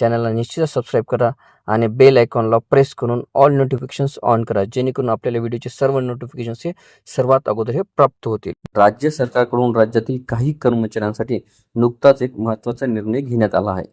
चॅनलला निश्चितच सबस्क्राईब करा आणि बेल आयकॉनला प्रेस करून ऑल नोटिफिकेशन्स ऑन करा जेणेकरून आपल्याला व्हिडिओचे सर्व नोटिफिकेशन्स हे सर्वात अगोदर हे प्राप्त होतील. राज्य सरकारकडून राज्यातील काही कर्मचाऱ्यांसाठी नुकताच एक महत्त्वाचा निर्णय घेण्यात आला आहे.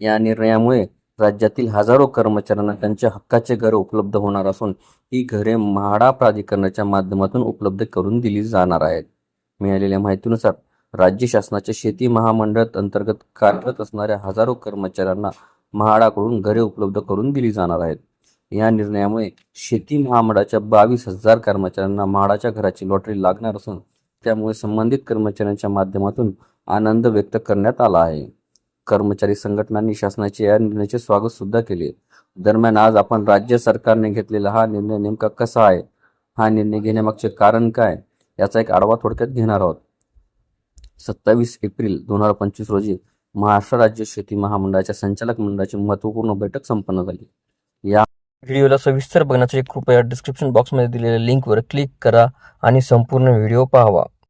या निर्णयामुळे राज्यातील हजारो कर्मचाऱ्यांना त्यांच्या हक्काचे घर उपलब्ध होणार असून ही घरे म्हाडा प्राधिकरणाच्या माध्यमातून उपलब्ध करून दिली जाणार आहेत. मिळालेल्या माहितीनुसार राज्य शासनाच्या शेती महामंडळ अंतर्गत कार्यरत असणाऱ्या हजारो कर्मचाऱ्यांना म्हाडाकडून घरे उपलब्ध करून दिली जाणार आहेत. या निर्णयामुळे शेती महामंडळाच्या बावीस हजार कर्मचाऱ्यांना म्हाडाच्या घराची लॉटरी लागणार असून त्यामुळे संबंधित कर्मचाऱ्यांच्या माध्यमातून आनंद व्यक्त करण्यात आला आहे. कर्मचारी संघटनांनी शासनाचे या निर्णयाचे स्वागत सुद्धा केले. दरम्यान आज आपण राज्य सरकारने घेतलेला हा निर्णय नेमका कसा आहे? हा निर्णय घेण्यामागचे कारण काय? याचा एक आढावा थोडक्यात घेणार आहोत. सत्तावीस एप्रिल दोन हजार पंचवीस रोजी महाराष्ट्र राज्य शेती महामंडळाच्या संचालक मंडळाची महत्त्वपूर्ण बैठक संपन्न झाली. या व्हिडिओला सविस्तर बघण्यासाठी कृपया डिस्क्रिप्शन बॉक्समध्ये दिलेल्या लिंकवर क्लिक करा आणि संपूर्ण व्हिडिओ पाहावा.